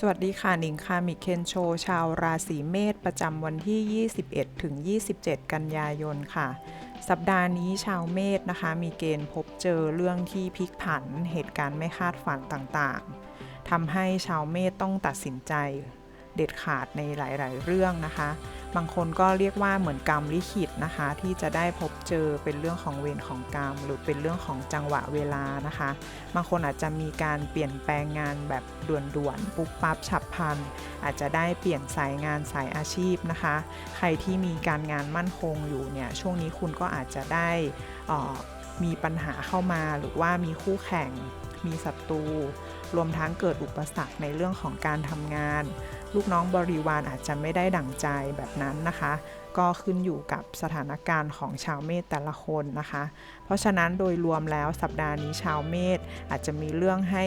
สวัสดีค่ะหนิงค่ะมิเคนโชชาวราศีเมษประจำวันที่ 21 ถึง 27 กันยายนค่ะ สัปดาห์นี้ชาวเมษนะคะ มีเกณฑ์พบเจอเรื่องที่พลิกผันเหตุการณ์ไม่คาดฝันต่างๆทำให้ชาวเมษต้องตัดสินใจ เด็ดขาดในหลาย ๆ เรื่องนะคะ บางคนก็เรียกว่าเหมือนกรรมลิขิตนะคะ ที่จะได้พบเจอเป็นเรื่องของเวรของกรรม หรือเป็นเรื่องของจังหวะเวลานะคะ บางคนอาจจะมีการเปลี่ยนแปลงงานแบบด่วนๆปุ๊บปั๊บฉับพลัน อาจจะได้เปลี่ยนสายงานสายอาชีพนะคะ ใครที่มีการงานมั่นคงอยู่เนี่ยช่วงนี้คุณก็อาจจะได้ออมีปัญหาเข้ามาหรือว่ามีคู่แข่ง มีศัตรู รวมทั้งเกิดอุปสรรคในเรื่องของการทำงาน ลูกน้องบริวารอาจจะไม่ได้ดั่งใจแบบนั้นนะคะ ก็ขึ้นอยู่กับสถานการณ์ของชาวเมษแต่ละคนนะคะ เพราะฉะนั้นโดยรวมแล้วสัปดาห์นี้ชาวเมษอาจจะมีเรื่องให้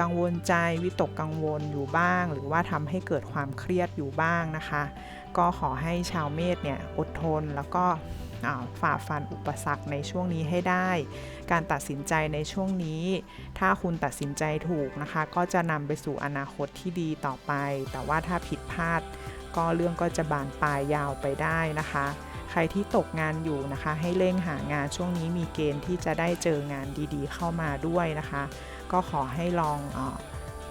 กังวลใจวิตกกังวลอยู่บ้าง หรือว่าทำให้เกิดความเครียดอยู่บ้างนะคะ ก็ขอให้ชาวเมษเนี่ยอดทนแล้วก็ ฝ่าฟันอุปสรรคในช่วงนี้ให้ได้ การตัดสินใจในช่วงนี้ ถ้าคุณตัดสินใจถูกนะคะ ก็จะนำไปสู่อนาคตที่ดีต่อไป แต่ว่าถ้าผิดพลาด ก็เรื่องก็จะบานปลายยาวไปได้นะคะ ใครที่ตกงานอยู่นะคะ ให้เร่งหางานช่วงนี้มีเกณฑ์ที่จะได้เจองานดีๆ เข้ามาด้วยนะคะ ก็ขอให้ลองอ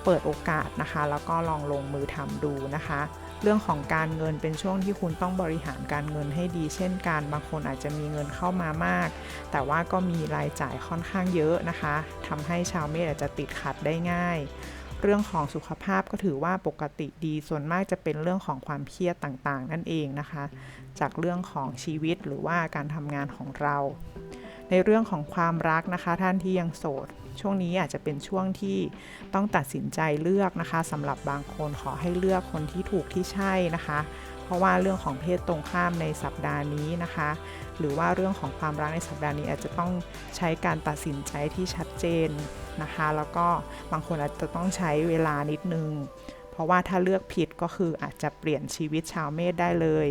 เปิดโอกาสนะคะ แล้วก็ลองลงมือทำดูนะคะ เรื่องของการเงินเป็นช่วงที่คุณต้องบริหารการเงินให้ดี เช่นกันบางคนอาจจะมีเงินเข้ามามาก แต่ว่าก็มีรายจ่ายค่อนข้างเยอะนะคะทำให้ชาวเมษอาจจะติดขัดได้ง่ายเรื่องของสุขภาพก็ถือว่าปกติดีส่วนมากจะเป็นเรื่องของความเครียดต่างๆ นั่นเองนะคะ จากเรื่องของชีวิตหรือว่าการทำงานของเรา ในเรื่องของความรักนะคะ ท่านที่ยังโสด ช่วงนี้อาจจะเป็นช่วงที่ต้องตัดสินใจเลือกนะคะสำหรับบางคนขอให้เลือกคนที่ถูกที่ใช่นะคะ เพราะว่าเรื่องของเพศตรงข้ามในสัปดาห์นี้นะคะ หรือว่าเรื่องของความรักในสัปดาห์นี้อาจจะต้องใช้การตัดสินใจที่ชัดเจนนะคะ แล้วก็บางคนอาจจะต้องใช้เวลานิดนึง ราะว่าถ้าเลือกผิดก็คืออาจจะเปลี่ยนชีวิตชาวเมษได้เลย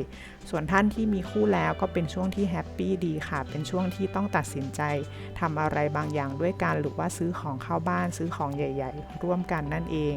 ส่วนท่านที่มีคู่แล้วก็เป็นช่วงที่แฮปปี้ดีค่ะ เป็นช่วงที่ต้องตัดสินใจทำอะไรบางอย่างด้วยกันหรือว่าซื้อของเข้าบ้านซื้อของใหญ่ ๆ ร่วมกันนั่นเอง